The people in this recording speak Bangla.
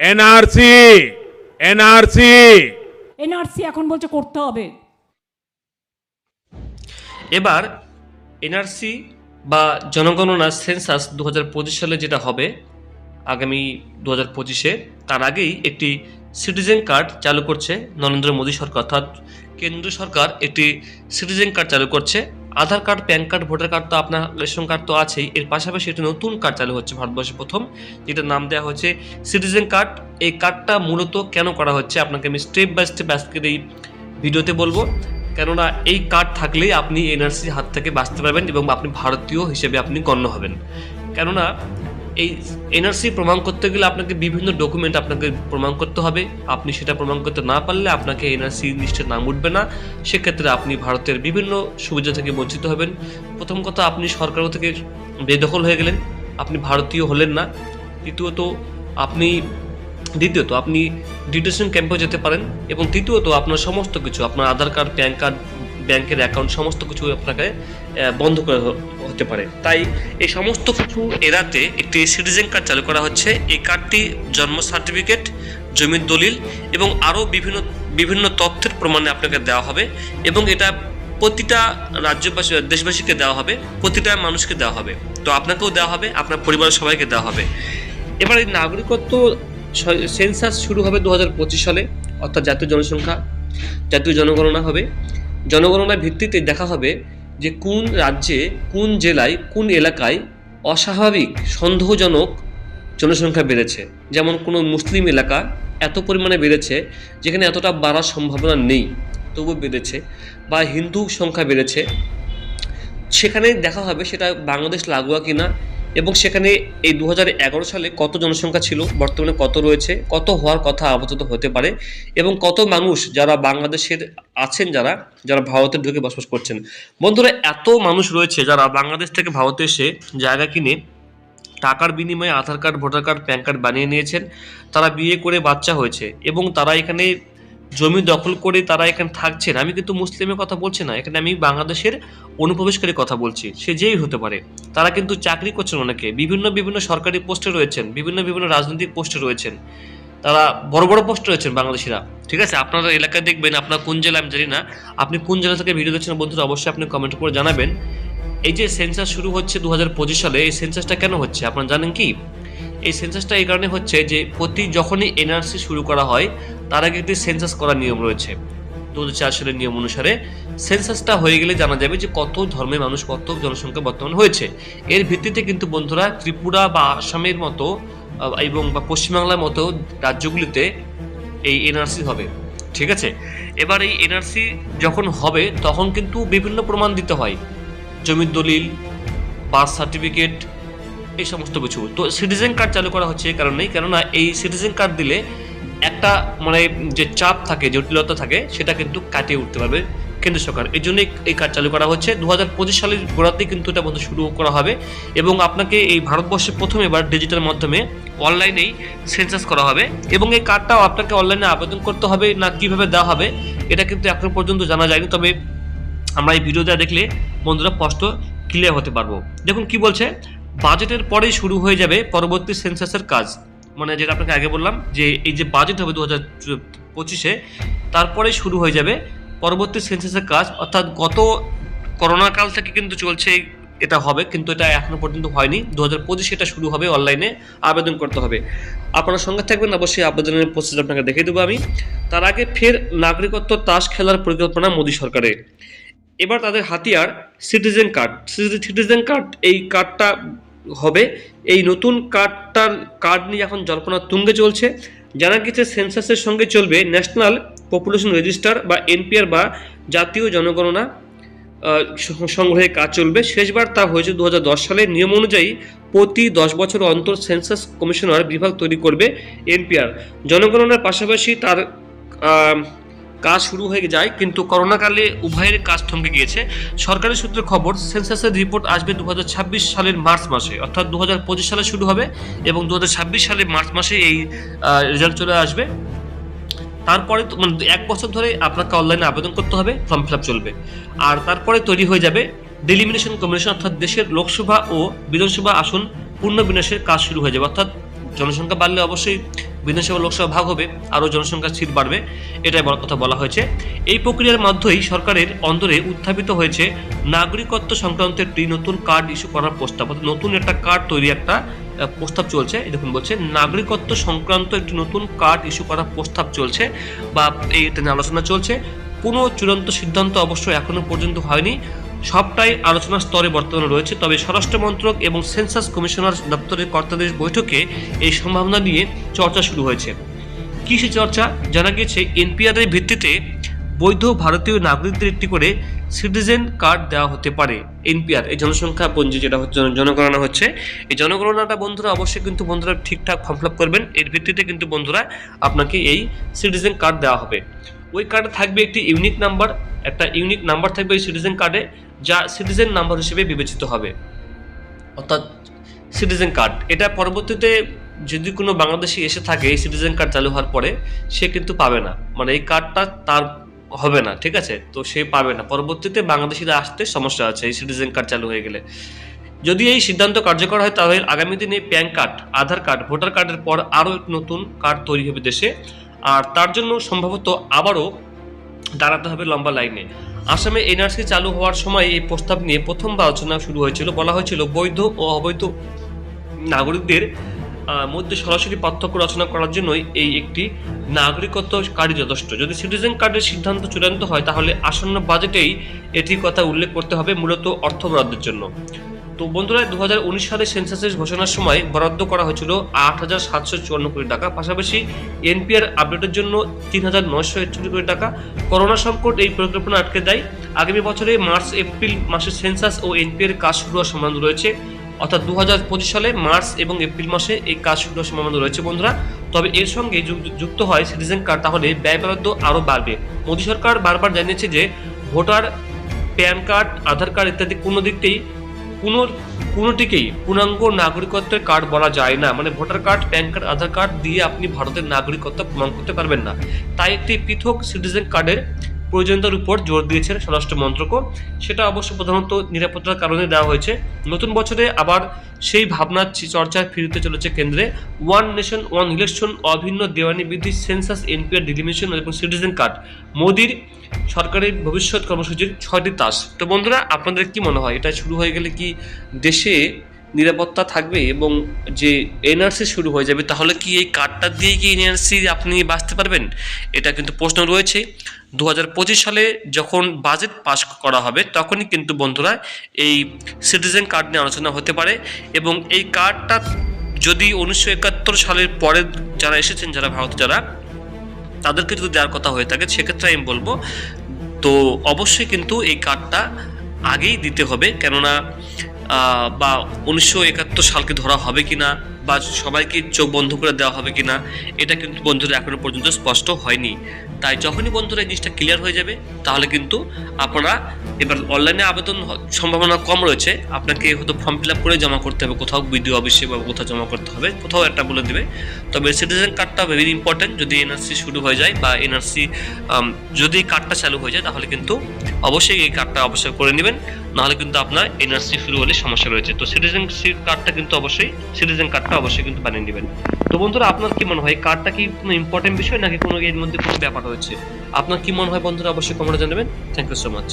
NRC NRC. এনআরসি এখন বলছে করতে হবে। এবার এনআরসি বা জনগণনা সেন্সাস দু হাজার পঁচিশ সালে যেটা হবে আগামী দু হাজার পঁচিশে তার আগেই একটি সিটিজেন কার্ড চালু করছে নরেন্দ্র মোদী সরকার। অর্থাৎ কেন্দ্র সরকার একটি সিটিজেন কার্ড চালু করছে। Aadhaar card, PAN card, voter card তো আপনার রেশন কার্ড তো আছেই। এর পাশাপাশি একটি নতুন কার্ড চালু হচ্ছে ভারতবর্ষে প্রথম, যেটার নাম দেওয়া হচ্ছে সিটিজেন কার্ড। এই কার্ডটা মূলত কেন করা হচ্ছে আপনাকে আমি স্টেপ বাই স্টেপ আজকের এই ভিডিওতে বলব। কেননা এই কার্ড থাকলেই আপনি এনআরসির হাত থেকে বাঁচতে পারবেন এবং আপনি ভারতীয় হিসেবে আপনি গণ্য হবেন। কেননা এই এনআরসি প্রমাণ করতে গেলে আপনাকে বিভিন্ন ডকুমেন্ট আপনাকে প্রমাণ করতে হবে। আপনি সেটা প্রমাণ করতে না পারলে আপনাকে এনআরসি লিস্টে নাম উঠবে না। সেক্ষেত্রে আপনি ভারতের বিভিন্ন সুবিধা থেকে বঞ্চিত হবেন। প্রথম কথা, আপনি সরকার থেকে বেদখল হয়ে গেলেন। আপনি ভারতীয় হলেন না। দ্বিতীয়ত, আপনি দ্বিতীয়ত, আপনি ডিটেশন ক্যাম্পে যেতে পারেন। এবং তৃতীয়ত, আপনার সমস্ত কিছু, আপনার আধার কার্ড প্যান কার্ড ব্যাংকের অ্যাকাউন্ট সমস্ত কিছু আপনাকে বন্ধ করে হতে পারে। তাই এই সমস্ত কিছু এড়াতে একটি সিটিজেন কার্ড চালু করা হচ্ছে। এই কার্ডটি জন্ম সার্টিফিকেট জমির দলিল এবং আরও বিভিন্ন বিভিন্ন তথ্যের প্রমাণে আপনাকে দেওয়া হবে এবং এটা প্রতিটা রাজ্যবাসী, দেশবাসীকে দেওয়া হবে, প্রতিটা মানুষকে দেওয়া হবে। তো আপনাকেও দেওয়া হবে, আপনার পরিবারের সবাইকে দেওয়া হবে। এবার এই নাগরিকত্ব সেন্সাস শুরু হবে দু হাজার পঁচিশ সালে, অর্থাৎ জাতীয় জনসংখ্যা, জাতীয় জনগণনা হবে। জনগণনার ভিত্তিতে দেখা হবে যে কোন রাজ্যে, কোন জেলায়, কোন এলাকায় অস্বাভাবিক, সন্দেহজনক জনসংখ্যা বেড়েছে। যেমন কোনো মুসলিম এলাকা এত পরিমাণে বেড়েছে যেখানে এতটা বাড়ার সম্ভাবনা নেই তবু বেড়েছে বা হিন্দু সংখ্যা বেড়েছে। সেখানে দেখা হবে সেটা বাংলাদেশ লাগোয়া কিনা এবং সেখানে এই দু হাজার এগারো সালে কত জনসংখ্যা ছিল, বর্তমানে কত রয়েছে, কত হওয়ার কথা আপাতত হতে পারে, এবং কত মানুষ যারা বাংলাদেশের আছেন যারা যারা ভারতে ঢুকে বসবাস করছেন। বন্ধুরা, এত মানুষ রয়েছে যারা বাংলাদেশ থেকে ভারতে এসে জায়গা কিনে টাকার বিনিময়ে Aadhaar card, voter card, PAN card বানিয়ে নিয়েছেন। তারা বিয়ে করে বাচ্চা হয়েছে এবং তারা এখানে জমি দখল করে তারা এখানে থাকছেন। আমি কিন্তু মুসলিমের কথা বলছি না, এখানে আমি বাংলাদেশের অনুপ্রবেশকারী কথা বলছি, সে যেই হতে পারে। তারা কিন্তু চাকরি করছেন অনেকে, বিভিন্ন বিভিন্ন সরকারি পোস্টে রয়েছেন, বিভিন্ন বিভিন্ন রাজনৈতিক পোস্টে রয়েছেন। তারা বড় বড় পোস্টে রয়েছেন বাংলাদেশিরা। ঠিক আছে? আপনারা এলাকায় দেখবেন, আপনার কোন জেলা আমি জানি না, আপনি কোন জেলা থেকে ভিডিও দেখছেন বন্ধুরা, অবশ্যই আপনি কমেন্ট করে জানাবেন। এই যে সেন্সাস শুরু হচ্ছে দু হাজার পঁচিশ সালে, এই সেন্সাসটা কেন হচ্ছে? আপনারা জানেন কি? এই সেন্সাসটা এই কারণে হচ্ছে যে প্রতি যখনই এনআরসি শুরু করা হয়, তার আগে একটি সেন্সাস করার নিয়ম রয়েছে। দু চার সালের নিয়ম অনুসারে সেন্সাসটা হয়ে গেলে জানা যাবে যে কত ধর্মের মানুষ, কত জনসংখ্যা বর্তমান হয়েছে। এর ভিত্তিতে কিন্তু বন্ধুরা ত্রিপুরা বা আসামের মতো এবং বা পশ্চিমবাংলার মতো রাজ্যগুলিতে এই এনআরসি হবে। ঠিক আছে? এবার এই এনআরসি যখন হবে, তখন কিন্তু বিভিন্ন প্রমাণ দিতে হয়। জমির দলিল বার্থ সার্টিফিকেট এই সমস্ত কিছু। তো সিটিজেন কার্ড চালু করা হচ্ছে এই কারণেই। কেননা এই সিটিজেন কার্ড দিলে একটা মানে যে চাপ থাকে, জটিলতা থাকে, সেটা কিন্তু কাটিয়ে উঠতে পারবে কেন্দ্র সরকার। এই জন্যই এই কার্ড চালু করা হচ্ছে। দু হাজার পঁচিশ সালের গোড়াতেই কিন্তু এটা বন্ধ শুরু করা হবে এবং আপনাকে এই ভারতবর্ষে প্রথম এবার ডিজিটাল মাধ্যমে অনলাইনেই সেন্সাস করা হবে এবং এই কার্ডটাও আপনাকে অনলাইনে আবেদন করতে হবে না কীভাবে দেওয়া হবে, এটা কিন্তু এখন পর্যন্ত জানা যায়নি। তবে আমরা এই ভিডিওটা দেখলে বন্ধুরা স্পষ্ট ক্লিয়ার হতে পারব। দেখুন কি বলছে? বাজেটের পরেই শুরু হয়ে যাবে পরবর্তী সেন্সাসের কাজ। মানে যেটা আপনাকে আগে বললাম, যে এই যে বাজেট হবে দু হাজার পঁচিশে তারপরে শুরু হয়ে যাবে পরবর্তী সেন্সাসের কাজ। অর্থাৎ গত করোনা কাল থেকে কিন্তু চলছে এটা হবে, কিন্তু এটা এখনও পর্যন্ত হয়নি। দু হাজার পঁচিশে এটা শুরু হবে অনলাইনে, আবেদন করতে হবে। আপনার সঙ্গে থাকবেন, অবশ্যই আবেদনের প্রসেস আপনাকে দেখিয়ে দেবো আমি। তার আগে ফের নাগরিকত্ব তাস খেলার পরিকল্পনা মোদী সরকারের। এবার তাদের হাতিয়ার সিটিজেন কার্ড। সিটিজেন কার্ড, এই কার্ডটা হবে। এই নতুন কার্ডটার কার্ড নিয়ে এখন জল্পনা তুঙ্গে চলছে। জানা গেছে সেন্সাসের সঙ্গে চলবে ন্যাশনাল পপুলেশন রেজিস্টার বা এনপিআর বা জাতীয় জনগণনা সংগ্রহে কাজ চলবে। শেষবার তা হয়েছে দু হাজার দশ সালে। নিয়ম অনুযায়ী প্রতি দশ বছর অন্তর সেন্সাস কমিশনার বিভাগ তৈরি করবে এনপিআর। জনগণনার পাশাপাশি তার কাজ শুরু হয়ে যায়, কিন্তু করোনাকালে উভয়ের কাজ থমকে গিয়েছে। সরকারি সূত্রে খবর, সেন্সাসের রিপোর্ট আসবে দুহাজার ছাব্বিশ সালের মার্চ মাসে, অর্থাৎ দুহাজার পঁচিশ সালে শুরু হবে এবং দু সালের মার্চ মাসে এই রেজাল্ট চলে আসবে। তারপরে মানে এক বছর ধরে আপনাকে অনলাইনে আবেদন করতে হবে ফর্ম ফিল চলবে। আর তারপরে তৈরি হয়ে যাবে ডেলিমিনেশন কমিশন অর্থাৎ দেশের লোকসভা ও বিধানসভা আসন পূর্ণ বিন্যাসের কাজ শুরু হয়ে যাবে। অর্থাৎ জনসংখ্যা বাড়লে অবশ্যই বিধানসভা লোকসভা ভাগ হবে, আরও জনসংখ্যার সিট বাড়বে, এটাই বড় কথা বলা হয়েছে। এই প্রক্রিয়ার মাধ্যমেই সরকারের অন্তরে উত্থাপিত হয়েছে নাগরিকত্ব সংক্রান্ত একটি নতুন কার্ড ইস্যু করার প্রস্তাব, অর্থাৎ নতুন একটা কার্ড তৈরি একটা প্রস্তাব চলছে দেখুন বলছে, নাগরিকত্ব সংক্রান্ত একটি নতুন কার্ড ইস্যু করার প্রস্তাব চলছে, বা এই এটা নিয়ে আলোচনা চলছে। কোনো চূড়ান্ত সিদ্ধান্ত অবশ্য এখনও পর্যন্ত হয়নি। সবটাই আলোচনার স্তরে বর্তমানে রয়েছে। তবে স্বরাষ্ট্র মন্ত্রক এবং সেন্সাস কমিশনার দপ্তরের কর্তাদের বৈঠকে এই সম্ভাবনা নিয়ে চর্চা শুরু হয়েছে। কি সে চর্চা? জানা গিয়েছে, এনপিআর এর ভিত্তিতে বৈধ ভারতীয় নাগরিকদের একটি করে সিটিজেন কার্ড দেওয়া হতে পারে এনপিআর। এই জনসংখ্যা পঞ্জি যেটা হচ্ছে জনগণনা হচ্ছে। এই জনগণনাটা বন্ধুরা অবশ্যই কিন্তু বন্ধুরা ঠিকঠাক ফর্ম ফিল করবেন। এর ভিত্তিতে কিন্তু বন্ধুরা আপনাকে এই সিটিজেন কার্ড দেওয়া হবে। ওই কার্ডে থাকবে একটি ইউনিক নাম্বার একটা ইউনিক নাম্বার থাকবে ওই সিটিজেন কার্ডে যা সিটিজেন নাম্বার হিসেবে বিবেচিত হবে। অর্থাৎ সিটিজেন কার্ড এটা পরবর্তীতে যদি কোনো বাংলাদেশি এসে থাকে, এই সিটিজেন কার্ড চালু হওয়ার পরে, সে কিন্তু পাবে না। মানে এই কার্ডটা তার হবে না, ঠিক আছে? তো সে পাবে না। পরবর্তীতে বাংলাদেশিরা আসতে সমস্যা আছে, এই সিটিজেন কার্ড চালু হয়ে গেলে। যদি এই সিদ্ধান্ত কার্যকর হয়, তাহলে আগামী দিনে PAN card Aadhaar card voter কার্ডের পর আরও নতুন কার্ড তৈরি হবে দেশে। আর তার জন্য সম্ভবত আবারও দাঁড়াতে হবে লম্বা লাইনে। আসামে এনআরসি চালু হওয়ার সময় এই প্রস্তাব নিয়ে প্রথমবার আলোচনা শুরু হয়েছিল। বলা হয়েছিল, বৈধ ও অবৈধ নাগরিকদের মধ্যে সরাসরি পার্থক্য রচনা করার জন্যই এই একটি নাগরিকত্ব কার্ডই যথেষ্ট। যদি সিটিজেন কার্ডের সিদ্ধান্ত চূড়ান্ত হয়, তাহলে আসন্ন বাজেটেই এটির কথা উল্লেখ করতে হবে মূলত অর্থ বরাদ্দের জন্য। তো বন্ধুরা দু হাজার উনিশ সালে সেন্সাসের ঘোষণার সময় বরাদ্দ করা হয়েছিল আট হাজার সাতশো চুয়ান্ন কোটি টাকা। পাশাপাশি এনপিআর আপডেটের জন্য তিন হাজার নয়শো একচল্লিশ কোটি টাকা করোনা সংকট এই পরিকল্পনা আটকে দেয়। আগামী বছরে মার্চ, এপ্রিল মাসে সেন্সাস ও এনপিআর কাজ শুরু হওয়ার সম্ভাবনা রয়েছে। অর্থাৎ দু হাজার পঁচিশ সালে মার্চ এবং এপ্রিল মাসে এই কাজ শুরু হওয়ার সম্ভাবনা রয়েছে বন্ধুরা। তবে এর সঙ্গে যুক্ত হয় সিটিজেন কার্ড, তাহলে ব্যয় বরাদ্দ আরও বাড়বে। মোদী সরকার বারবার জানিয়েছে যে voter PAN card, Aadhaar card ইত্যাদি কোনো দিকতেই কোনো, কোনোটিকেই পূর্ণাঙ্গ নাগরিকত্বের কার্ড বলা যায় না। মানে voter card PAN card Aadhaar card দিয়ে আপনি ভারতের নাগরিকত্ব প্রমাণ করতে পারবেন না। তাই একটি পৃথক সিটিজেন কার্ডের প্রয়োজনীয়তার উপর জোর দিয়েছে স্বরাষ্ট্র মন্ত্রকও। সেটা অবশ্য প্রধানত নিরাপত্তার কারণে দেওয়া হয়েছে। নতুন বছরে আবার সেই ভাবনার চর্চায় ফিরতে চলেছে কেন্দ্রে। ওয়ান নেশন, ওয়ান ইলেকশন, অভিন্ন দেওয়ানি বৃদ্ধি সেন্সাস, এনপিআর ডিলিমিশন এবং সিটিজেন কার্ড। মোদির সরকারের ভবিষ্যৎ কর্মসূচির ছয়টি তাস। তো বন্ধুরা, আপনাদের কি মনে হয়? এটা শুরু হয়ে গেলে কি দেশে নিরাপত্তা থাকবে এবং যে এনআরসি শুরু হয়ে যাবে, তাহলে কি এই কার্ডটা দিয়ে কি এনআরসি আপনি বাঁচতে পারবেন? এটা কিন্তু প্রশ্ন রয়েছে। দু হাজার পঁচিশ সালে যখন বাজেট পাস করা হবে, তখনই কিন্তু বন্ধুরা এই সিটিজেন কার্ড নিয়ে আলোচনা হতে পারে এবং এই কার্ডটা যদি উনিশশো একাত্তর সালের পরে যারা এসেছেন, যারা ভারতে যারা, তাদেরকে যদি দেওয়ার কথা হয়ে থাকে, সেক্ষেত্রে আমি বলব, তো অবশ্যই কিন্তু এই কার্ডটা আগেই দিতে হবে। কেননা বা উনিশশো একাত্তর সালকে ধরা হবে কিনা বা সবাইকে চোখ বন্ধ করে দেওয়া হবে কিনা, এটা কিন্তু বন্ধুরা এখনও পর্যন্ত স্পষ্ট হয়নি। তাই যখনই বন্ধুরা এই জিনিসটা ক্লিয়ার হয়ে যাবে, তাহলে কিন্তু আপনারা এবার অনলাইনে আবেদন সম্ভাবনা কম রয়েছে। আপনাকে হয়তো ফর্ম ফিল আপ করে জমা করতে হবে, কোথাও বিডিও অফিসে বা কোথাও জমা করতে হবে, কোথাও একটা বলে দেবে। তবে সিটিজেন কার্ডটা ভেরি ইম্পর্টেন্ট যদি এনআরসি শুরু হয়ে যায় বা এনআরসি যদি কার্ডটা চালু হয়ে যায়, তাহলে কিন্তু অবশ্যই এই কার্ডটা অবশ্যই করে নেবেন। নাহলে কিন্তু আপনার এনআরসি শুরু হলে সমস্যা রয়েছে। তো সিটিজেন কার্ডটা কিন্তু অবশ্যই সিটিজেন কার্ডটা অবশ্যই কিন্তু বানিয়ে নেবেন। তো বন্ধুরা, আপনার কি মনে হয় কার্ডটা কি কোনো ইম্পর্টেন্ট বিষয় নাকি কোনো এর মধ্যে কোনো ব্যাপার রয়েছে? আপনার কি মনে হয় বন্ধুরা, অবশ্যই কমেন্টে জানাবেন। Thank you so much